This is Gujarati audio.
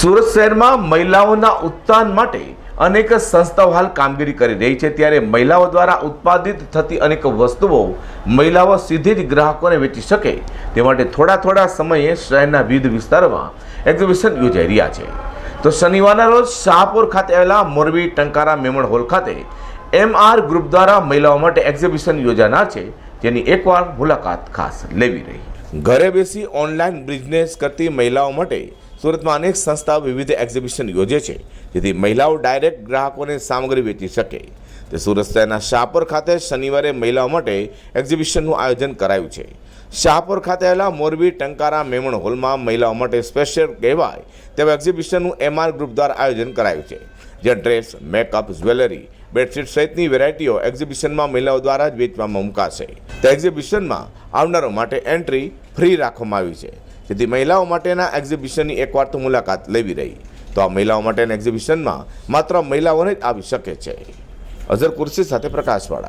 સુરત શહેરમાં મહિલાઓના ઉત્થાન માટે અનેક સંસ્થાઓ હાલ કામગીરી કરી રહી છે. ત્યારે મહિલાઓ દ્વારા ઉત્પાદિત થતી અનેક વસ્તુઓ મહિલાઓ સીધી જ ગ્રાહકોને વેચી શકે તે માટે થોડા થોડા સમયે શહેરના વિવિધ વિસ્તારોમાં એક્ઝિબિશન યોજાઈ રહ્યા છે. તો શનિવારના રોજ શાહપુર ખાતે આવેલા મોરબી ટંકારા મેમણ હોલ ખાતે એમ આર ગ્રુપ દ્વારા મહિલાઓ માટે એક્ઝિબિશન યોજાનાર છે. જેની એકવાર મુલાકાત ખાસ લેવી રહી. ઘરે બેસી ઓનલાઈન બિઝનેસ કરતી મહિલાઓ માટે સુરતમાં અનેક સંસ્થાઓ વિવિધ એક્ઝિબિશન યોજે છે, જેથી મહિલાઓ ડાયરેક્ટ ગ્રાહકોને સામગ્રી વેચી શકે. તે સુરત શહેરના શાહપુર ખાતે શનિવારે મહિલાઓ માટે એક્ઝિબિશનનું આયોજન કરાયું છે. શાહપુર ખાતે આવેલા મોરબી ટંકારા મેમણ હોલમાં મહિલાઓ માટે સ્પેશિયલ કહેવાય તેવા એક્ઝિબિશનનું એમઆર ગ્રુપ દ્વારા આયોજન કરાયું છે. જ્યાં ડ્રેસ મેકઅપ જ્વેલરી બેડશીટ સહિતની વેરાયટીઓ એક્ઝિબિશનમાં મહિલાઓ દ્વારા જ વેચવામાં મુકાશે. તે એક્ઝિબિશનમાં આવનારો માટે એન્ટ્રી ફ્રી રાખવામાં આવી છે. જેથી મહિલાઓ માટેના એક્ઝિબિશનની એકવાર તો મુલાકાત લેવી રહી. તો આ મહિલાઓ માટેના એક્ઝિબિશનમાં માત્ર મહિલાઓને જ આવી શકે છે. અઝર કુર્સી સાથે પ્રકાશવાળા.